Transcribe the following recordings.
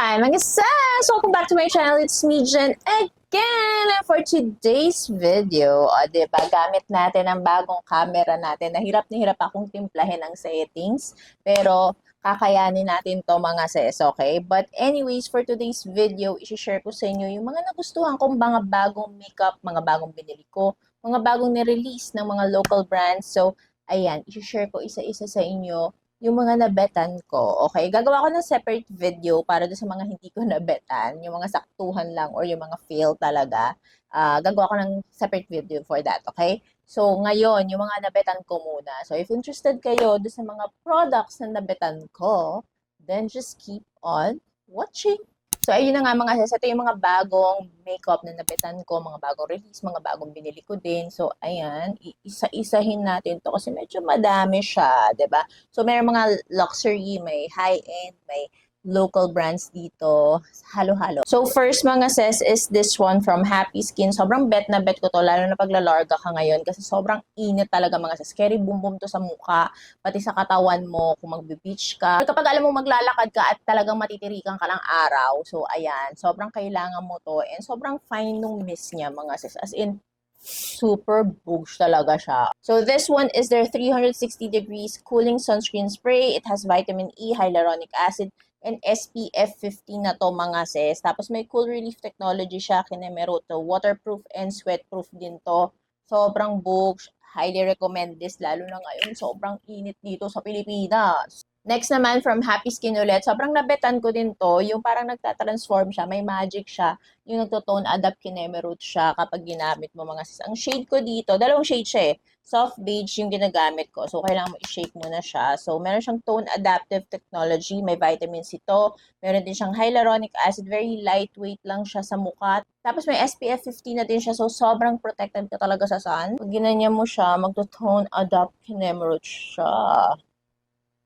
Hi mga sis! Welcome back to my channel. It's me, Jen, again! For today's video, o diba, gamit natin ang bagong camera natin. Nahirap na hirap akong timplahin ang settings. Pero, kakayanin natin to mga sis, okay? But anyways, for today's video, isi-share ko sa inyo yung mga nagustuhan kong mga bagong makeup, mga bagong binili ko, mga bagong nirelease ng mga local brands. So, ayan, isi-share ko isa-isa sa inyo yung mga nabetan ko. Okay, gagawa ko ng separate video para doon sa mga hindi ko nabetan, yung mga saktuhan lang or yung mga fail talaga. Ah, gagawa ko ng separate video for that, okay? So, ngayon, yung mga nabetan ko muna. So, if interested kayo doon sa mga products na nabetan ko, then just keep on watching. So, ayun na nga mga sis. Ito yung mga bagong makeup na nabetan ko, mga bagong release, mga bagong binili ko din. So, ayan, isa-isahin natin to kasi medyo madami siya, ba? So, may mga luxury, may high-end, may local brands dito, halo-halo. So, first mga sis is this one from Happy Skin. Sobrang bet na bet ko to, lalo na pag lalarga ka ngayon kasi sobrang init talaga mga sis. Scary boom boom to sa mukha, pati sa katawan mo kung magbe-beach ka. Kapag alam mo maglalakad ka at talagang matitirikan ka ng araw, so ayan, sobrang kailangan mo to and sobrang fine nung mist niya mga sis. As in, super boosh talaga siya. So this one is their 360 degrees cooling sunscreen spray. It has vitamin E, hyaluronic acid, and SPF 15 na to mga sis. Tapos may cool relief technology siya, kinemero to. Waterproof and sweatproof din to. Sobrang boosh. Highly recommend this, lalo na ngayon, sobrang init dito sa Pilipinas. Next naman from Happy Skin ulit, sobrang nabetan ko din to, yung parang nagtatransform siya, may magic siya, yung nagtotone adapt kinemerute siya kapag ginamit mo mga sis. Ang shade ko dito, dalawang shade siya eh. Soft beige yung ginagamit ko. So, kailangan mo i-shake muna siya. So, meron siyang tone adaptive technology. May vitamin C to. Meron din siyang hyaluronic acid. Very lightweight lang siya sa mukha. Tapos, may SPF 15 na din siya. So, sobrang protected ka talaga sa sun. Pag ginanya mo siya, magto-tone adapt kinemerute siya.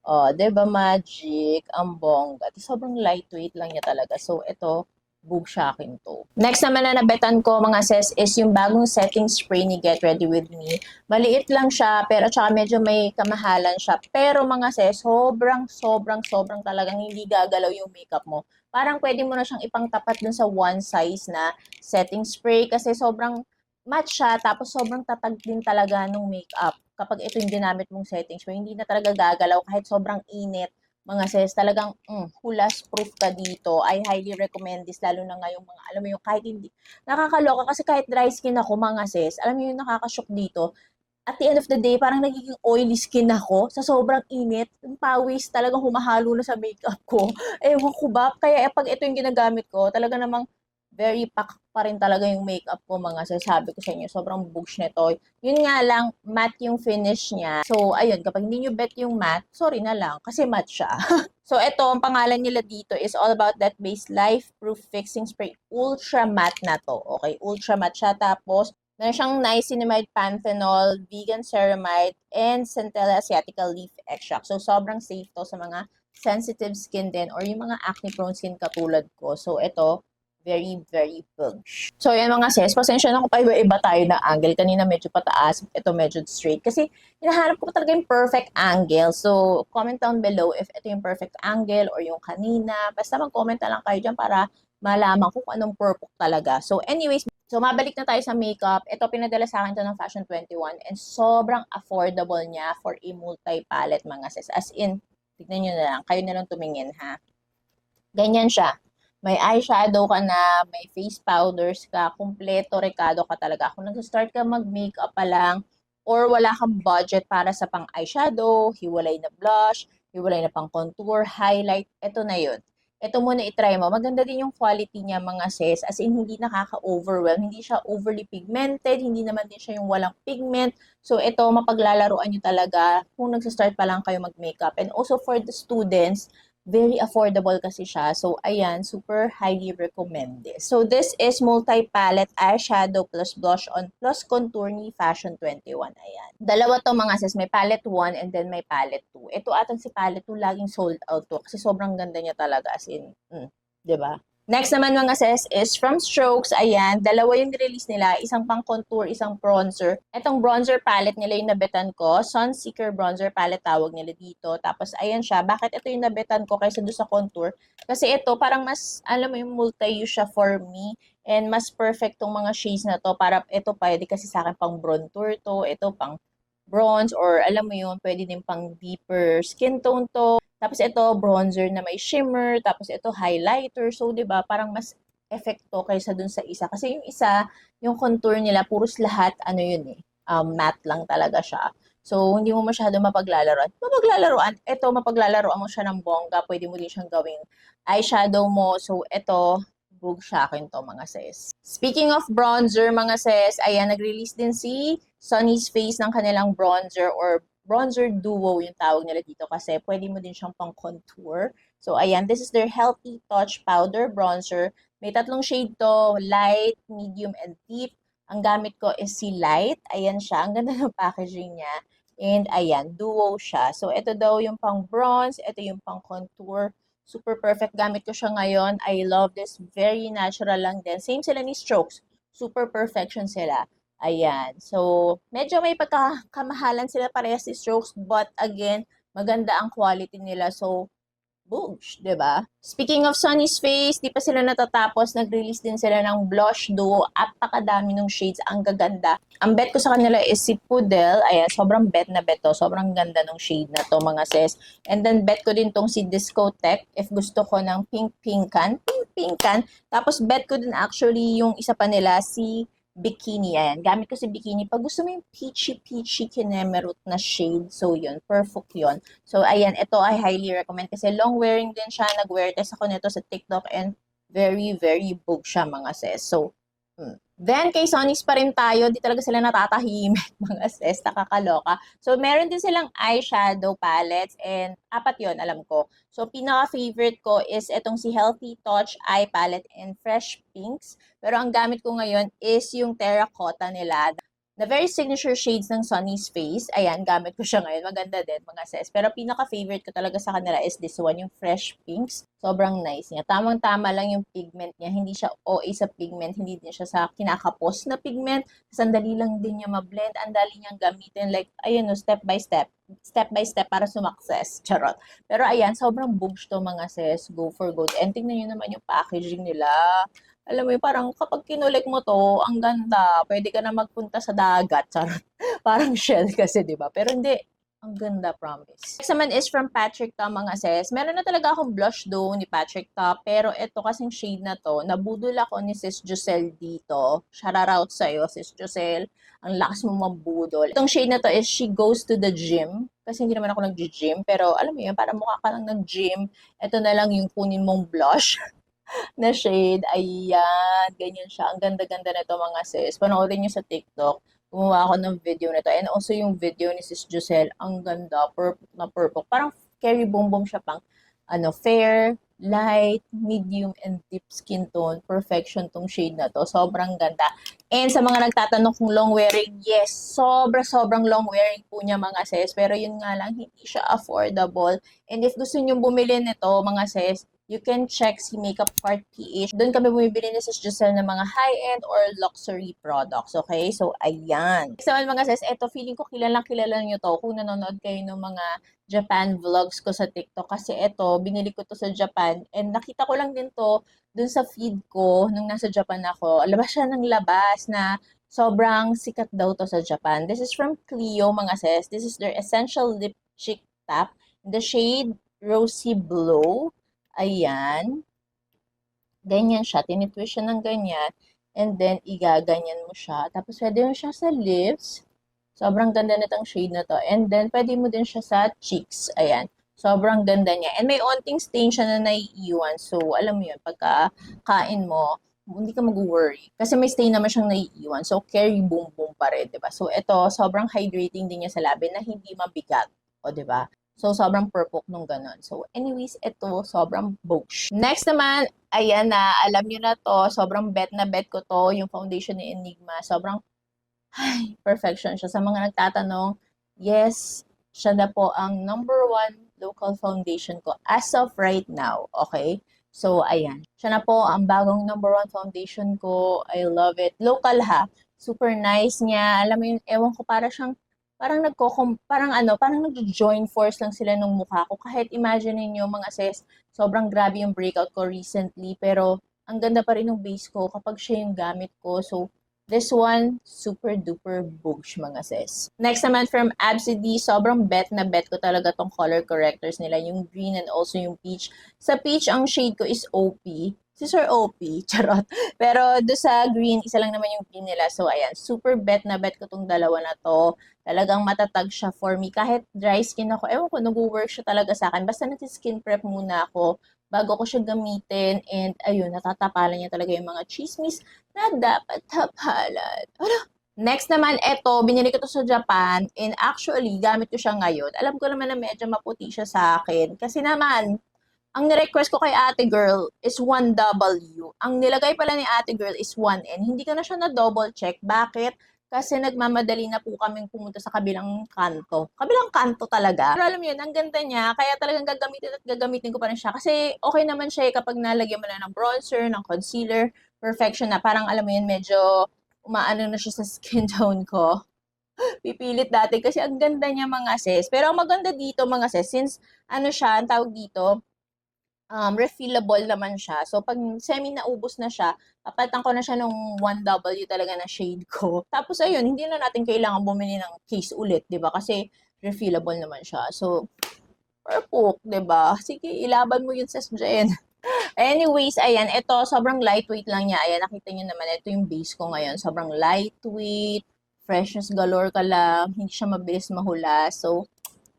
Oh, 'di ba magic? Ang bongga. Sobrang lightweight lang niya talaga. So, ito, boob sa akin to. Next naman na nabetan ko mga sis is yung bagong setting spray ni Get Ready With Me. Maliit lang siya, pero tsaka medyo may kamahalan siya. Pero mga sis, sobrang, sobrang, sobrang talagang hindi gagalaw yung makeup mo. Parang pwede mo na siyang ipangtapat dun sa one size na setting spray kasi sobrang match siya, tapos sobrang tatag din talaga ng makeup. Kapag ito yung ginamit mong setting spray, hindi na talaga gagalaw kahit sobrang init mga sis, talagang mm, hulas proof ka dito. I highly recommend this, lalo na ngayong mga, alam mo yung kahit hindi, nakakaloka kasi kahit dry skin ako mga sis, alam mo yung nakakashock dito, at the end of the day, parang nagiging oily skin ako sa sobrang init. Yung pawis talagang humahalo na sa makeup ko. Ewan ko ba? Kaya eh, pag ito yung ginagamit ko, talaga namang very pack pa rin talaga yung makeup ko mga sasabi ko sa inyo. Sobrang bugs nito. Yun nga lang, matte yung finish niya. So, ayun, kapag hindi nyo bet yung matte, sorry na lang, kasi matte siya. so, ito, ang pangalan nila dito is all about that base life proof fixing spray. Ultra matte na to. Okay, ultra matte siya. Tapos, meron siyang niacinamide panthenol, vegan ceramide, and centella asiatica leaf extract. So, sobrang safe to sa mga sensitive skin din or yung mga acne prone skin katulad ko. So, ito, very, very bulge. So, yan mga sis, pasensya na kung pa iba-iba tayo ng angle. Kanina medyo pataas, ito medyo straight. Kasi, hinahanap ko talaga yung perfect angle. So, comment down below if ito yung perfect angle or yung kanina. Basta mag-comment na lang kayo dyan para malaman ko kung anong perfect talaga. So, anyways, so mabalik na tayo sa makeup. Ito, pinadala sa akin to ng Fashion 21 and sobrang affordable niya for a multi-palette mga sis. As in, tignan nyo na lang. Kayo na lang tumingin ha. Ganyan siya may eyeshadow ka na, may face powders ka, kumpleto rekado ka talaga. Kung nag-start ka mag-makeup pa lang, or wala kang budget para sa pang eyeshadow, hiwalay na blush, hiwalay na pang contour, highlight, ito na yun. Ito muna itry mo. Maganda din yung quality niya mga sis. As in, hindi nakaka-overwhelm. Hindi siya overly pigmented. Hindi naman din siya yung walang pigment. So, ito, mapaglalaruan nyo talaga kung nag-start pa lang kayo mag-makeup. And also for the students, very affordable kasi siya. So, ayan, super highly recommended. So, this is multi-palette eyeshadow plus blush on plus contour ni Fashion 21. Ayan. Dalawa to mga sis. May palette 1 and then may palette 2. Ito atang si palette 2 laging sold out to kasi sobrang ganda niya talaga. As in, mm, ba? Next naman mga sis is from Strokes. Ayan, dalawa yung release nila. Isang pang contour, isang bronzer. Etong bronzer palette nila yung nabetan ko. Sunseeker bronzer palette tawag nila dito. Tapos ayan siya. Bakit ito yung nabetan ko kaysa doon sa contour? Kasi ito parang mas, alam mo yung multi-use siya for me. And mas perfect tong mga shades na to. Para ito pwede kasi sa akin pang bronzer to. Ito pang bronze or alam mo yun, pwede din pang deeper skin tone to. Tapos ito, bronzer na may shimmer. Tapos ito, highlighter. So, di ba, parang mas efekto kaysa dun sa isa. Kasi yung isa, yung contour nila, puros lahat, ano yun eh, um, matte lang talaga siya. So, hindi mo masyado mapaglalaroan. Mapaglalaroan, ito, mapaglalaroan mo siya ng bongga. Pwede mo din siyang gawing eyeshadow mo. So, ito, bug sa akin to, mga sis. Speaking of bronzer, mga sis, ayan, nag-release din si Sunny's Face ng kanilang bronzer or bronzer duo yung tawag nila dito kasi pwede mo din siyang pang contour. So, ayan, this is their Healthy Touch Powder Bronzer. May tatlong shade to, light, medium, and deep. Ang gamit ko is si light. Ayan siya. Ang ganda ng packaging niya. And ayan, duo siya. So, ito daw yung pang bronze. Ito yung pang contour. Super perfect. Gamit ko siya ngayon. I love this. Very natural lang din. Same sila ni Strokes. Super perfection sila. Ayan. So, medyo may pagkakamahalan sila parehas si Strokes. But again, maganda ang quality nila. So, Boosh, ba? Speaking of Sunny's Face, di pa sila natatapos, nag-release din sila ng blush duo. Apakadami ng shades, ang gaganda. Ang bet ko sa kanila is si Pudel. Ayan, sobrang bet na bet to. Sobrang ganda ng shade na to, mga sis. And then bet ko din tong si Discotech if gusto ko ng pink-pinkan. Pink-pinkan. Tapos bet ko din actually yung isa pa nila si bikini. Ayan, gamit ko si bikini. Pag gusto mo yung peachy-peachy kinemerut na shade, so yun, perfect yun. So, ayan, ito I highly recommend kasi long wearing din siya. Nag-wear test ako nito sa TikTok and very, very bug siya mga sis. So, hmm. Then, kay Sonys pa rin tayo, di talaga sila natatahimik, mga sis, nakakaloka. So, meron din silang eyeshadow palettes and apat yon alam ko. So, pinaka-favorite ko is itong si Healthy Touch Eye Palette in Fresh Pinks. Pero ang gamit ko ngayon is yung terracotta nila na very signature shades ng Sunny's Face. Ayan, gamit ko siya ngayon. Maganda din, mga sis. Pero pinaka-favorite ko talaga sa kanila is this one, yung Fresh Pinks. Sobrang nice niya. Tamang-tama lang yung pigment niya. Hindi siya OA sa pigment. Hindi din siya sa kinakapos na pigment. Sandali lang din niya ma-blend. Ang dali niyang gamitin. Like, ayun, no, step by step. Step by step para sumakses. Charot. Pero ayan, sobrang boosh to mga sis. Go for good. And tingnan niyo naman yung packaging nila alam mo yun, parang kapag kinulik mo to, ang ganda, pwede ka na magpunta sa dagat, charot. parang shell kasi, di ba? Pero hindi, ang ganda, promise. Next naman is from Patrick Tom, mga sis. Meron na talaga akong blush do ni Patrick Top, pero ito kasing shade na to, nabudol ako ni Sis Giselle dito. Shout out sa'yo, Sis Giselle. Ang lakas mo mabudol. Itong shade na to is She Goes to the Gym. Kasi hindi naman ako nag-gym, pero alam mo yun, para mukha ka lang nag-gym, ito na lang yung kunin mong blush. na shade. Ayan, ganyan siya. Ang ganda-ganda nito mga sis. Panoorin nyo sa TikTok. Gumawa ako ng video nito. And also yung video ni Sis Giselle. Ang ganda. Purple na purple. Parang carry boom siya pang ano, fair, light, medium, and deep skin tone. Perfection tong shade na to. Sobrang ganda. And sa mga nagtatanong kung long wearing, yes, sobra-sobrang long wearing po niya mga sis. Pero yun nga lang, hindi siya affordable. And if gusto niyo bumili nito mga sis, you can check si Makeup Cart PH. Doon kami bumibili ni Sis Giselle ng mga high-end or luxury products. Okay? So, ayan. So, mga sis, eto, feeling ko kilalang kilala nyo to kung nanonood kayo ng mga Japan vlogs ko sa TikTok. Kasi eto, binili ko to sa Japan. And nakita ko lang din to dun sa feed ko nung nasa Japan ako. Labas siya ng labas na sobrang sikat daw to sa Japan. This is from Clio, mga sis. This is their Essential Lip Cheek Tap. The shade Rosy Blow. Ayan. Ganyan siya. Tinitwist siya ng ganyan. And then, igaganyan mo siya. Tapos, pwede mo siya sa lips. Sobrang ganda nitong shade na to. And then, pwede mo din siya sa cheeks. Ayan. Sobrang ganda niya. And may onting stain siya na naiiwan. So, alam mo yun, pagka kain mo, hindi ka mag-worry. Kasi may stain naman siyang naiiwan. So, carry boom boom pa rin, di ba? So, ito, sobrang hydrating din niya sa labi na hindi mabigat. O, di ba? So, sobrang perfect nung ganun. So, anyways, ito, sobrang bosh. Next naman, ayan na, alam nyo na to, sobrang bet na bet ko to, yung foundation ni Enigma. Sobrang, ay, perfection siya. Sa mga nagtatanong, yes, siya na po ang number one local foundation ko as of right now. Okay? So, ayan. Siya na po ang bagong number one foundation ko. I love it. Local ha. Super nice niya. Alam mo yun, ewan ko, para siyang, parang nagko parang ano, parang nag-join force lang sila nung mukha ko. Kahit imagine niyo mga sis, sobrang grabe yung breakout ko recently. Pero, ang ganda pa rin ng base ko kapag siya yung gamit ko. So, This one, super duper boosh mga sis. Next naman from Absidy, sobrang bet na bet ko talaga tong color correctors nila, yung green and also yung peach. Sa peach, ang shade ko is OP. Si Sir OP, charot. Pero do sa green, isa lang naman yung green nila. So ayan, super bet na bet ko tong dalawa na to. Talagang matatag siya for me. Kahit dry skin ako, ewan ko, nag-work siya talaga sa akin. Basta nag-skin prep muna ako bago ko siya gamitin. And ayun, natatapalan niya talaga yung mga chismis na dapat tapalan. Ano? Next naman, eto, binili ko to sa Japan. And actually, gamit ko siya ngayon. Alam ko naman na medyo maputi siya sa akin. Kasi naman, ang nirequest ko kay ate girl is 1W. Ang nilagay pala ni ate girl is 1N. Hindi ko na siya na-double check. Bakit? Kasi nagmamadali na po kaming pumunta sa kabilang kanto. Kabilang kanto talaga. Pero alam yun, ang ganda niya. Kaya talagang gagamitin at gagamitin ko pa rin siya. Kasi okay naman siya eh, kapag nalagyan mo na ng bronzer, ng concealer, perfection na. Parang alam mo yun, medyo umaano na siya sa skin tone ko. Pipilit dati kasi ang ganda niya mga sis. Pero ang maganda dito mga sis, since ano siya, ang tawag dito, um, refillable naman siya. So, pag semi naubos na siya, papalitan ko na siya nung 1W talaga na shade ko. Tapos, ayun, hindi na natin kailangan bumili ng case ulit, di ba? Kasi, refillable naman siya. So, perfect, di ba? Sige, ilaban mo yun sa Jen. Anyways, ayan, ito, sobrang lightweight lang niya. Ayan, nakita niyo naman, ito yung base ko ngayon. Sobrang lightweight, freshness galore ka lang, hindi siya mabilis mahula. So,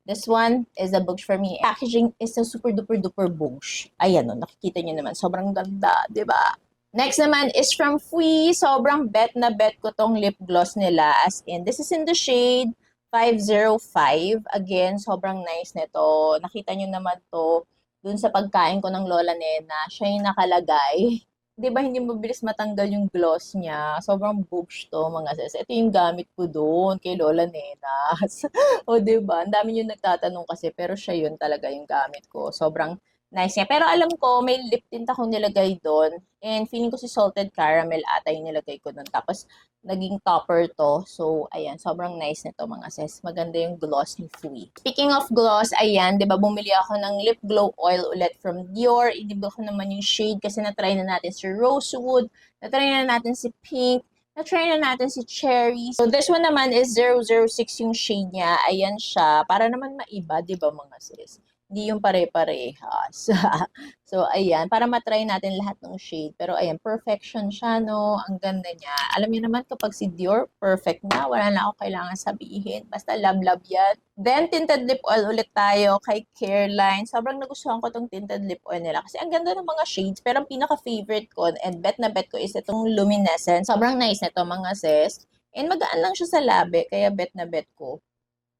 This one is a books for me. Packaging is a super duper duper boosh. Ayan o, nakikita niyo naman. Sobrang ganda, di ba? Next naman is from Fui. Sobrang bet na bet ko tong lip gloss nila. As in, this is in the shade 505. Again, sobrang nice nito. Nakita niyo naman to dun sa pagkain ko ng Lola Nena. Siya yung nakalagay. 'Di ba hindi mabilis matanggal yung gloss niya. Sobrang boobs to mga sis. Ito yung gamit ko doon kay Lola Nenas. o 'di ba? Ang dami yung nagtatanong kasi pero siya yun talaga yung gamit ko. Sobrang nice niya. Pero alam ko may lip tint akong nilagay doon and feeling ko si salted caramel ata yung nilagay ko doon. Tapos naging topper to. So, ayan, sobrang nice nito mga sis. Maganda yung gloss ni Fui. Speaking of gloss, ayan, di ba bumili ako ng lip glow oil ulit from Dior. Inibig ko naman yung shade kasi na-try na natin si Rosewood, na-try na natin si Pink, na-try na natin si Cherry. So, this one naman is 006 yung shade niya. Ayan siya. Para naman maiba, di ba mga sis? Hindi yung pare-parehas. so, ayan. Para matry natin lahat ng shade. Pero, ayan. Perfection siya, no? Ang ganda niya. Alam niyo naman, kapag si Dior, perfect na. Wala na ako kailangan sabihin. Basta love-love yan. Then, tinted lip oil ulit tayo kay Careline. Sobrang nagustuhan ko tong tinted lip oil nila. Kasi ang ganda ng mga shades. Pero, ang pinaka-favorite ko, and bet na bet ko, is itong luminescent. Sobrang nice nito, mga sis. And magaan lang siya sa labi. Kaya bet na bet ko.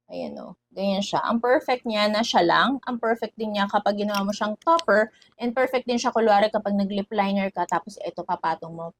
Ayan o. Ganyan siya. Ang perfect niya na siya lang. Ang perfect din niya kapag ginawa mo siyang topper. And perfect din siya kulwari kapag nag-lip liner ka. Tapos ito papatong mo.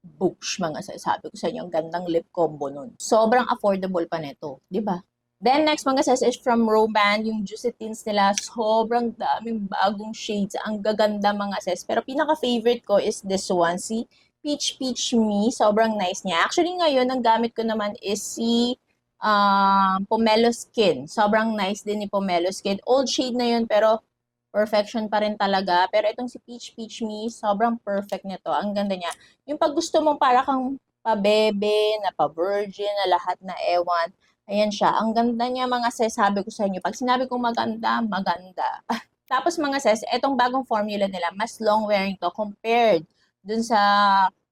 Boosh mga sasabi ko sa inyo. Ang gandang lip combo nun. Sobrang affordable pa nito. ba? Then next mga sis is from Roman. Yung Juicy Tints nila. Sobrang daming bagong shades. Ang gaganda mga sis. Pero pinaka-favorite ko is this one. Si Peach Peach Me. Sobrang nice niya. Actually ngayon, ang gamit ko naman is si um, Pomelo Skin. Sobrang nice din ni Pomelo Skin. Old shade na yun, pero perfection pa rin talaga. Pero itong si Peach Peach Me, sobrang perfect nito. Ang ganda niya. Yung pag gusto mong para kang pabebe, na pa-virgin, na lahat na ewan, ayan siya. Ang ganda niya mga sis, sabi ko sa inyo. Pag sinabi kong maganda, maganda. Tapos mga sis, itong bagong formula nila, mas long wearing to compared dun sa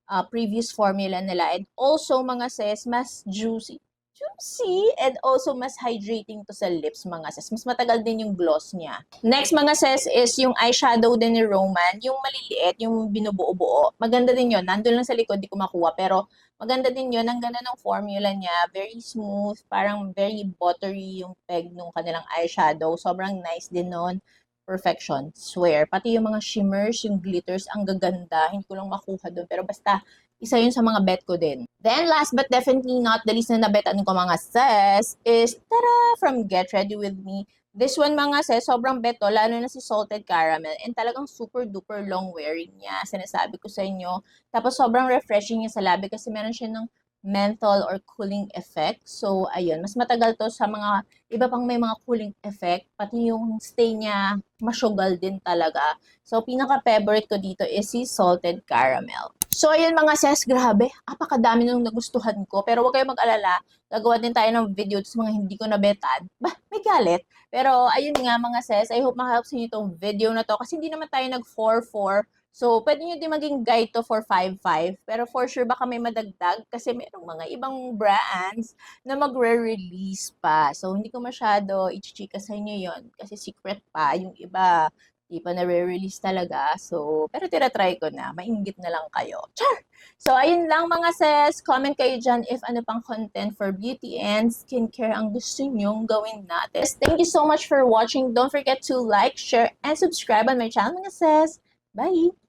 uh, previous formula nila. And also mga sis, mas juicy juicy and also mas hydrating to sa lips mga sis. Mas matagal din yung gloss niya. Next mga sis is yung eyeshadow din ni Roman, yung maliliit, yung binubuo-buo. Maganda din yun. Nandun lang sa likod, di ko makuha. Pero maganda din yun. Ang ganda ng formula niya. Very smooth. Parang very buttery yung peg nung kanilang eyeshadow. Sobrang nice din nun perfection. Swear. Pati yung mga shimmers, yung glitters, ang gaganda. Hindi ko lang makuha doon. Pero basta, isa yun sa mga bet ko din. Then, last but definitely not the least na nabetan ko mga sis is, tara, from Get Ready With Me, This one mga sis, sobrang beto, lalo na si salted caramel. And talagang super duper long wearing niya. Sinasabi ko sa inyo. Tapos sobrang refreshing niya sa labi kasi meron siya ng menthol or cooling effect. So, ayun, mas matagal to sa mga iba pang may mga cooling effect. Pati yung stay niya, masyugal din talaga. So, pinaka-favorite ko dito is si salted caramel. So, ayun mga sis, grabe. Apakadami nung nagustuhan ko. Pero huwag kayong mag-alala. Gagawa din tayo ng video sa mga hindi ko nabetan. Bah, may galit. Pero, ayun nga mga sis, I hope makahelp sa inyo itong video na to. Kasi hindi naman tayo nag 4-4. So, pwede nyo din maging guide to for 5-5. Pero for sure, baka may madagdag. Kasi merong mga ibang brands na magre-release pa. So, hindi ko masyado i-chika sa inyo yon Kasi secret pa. Yung iba, di pa na-release talaga. So, pero tira-try ko na. Mainggit na lang kayo. Char! So, ayun lang mga sis. Comment kayo dyan if ano pang content for beauty and skincare ang gusto nyong gawin natin. Thank you so much for watching. Don't forget to like, share, and subscribe on my channel mga sis. Bye!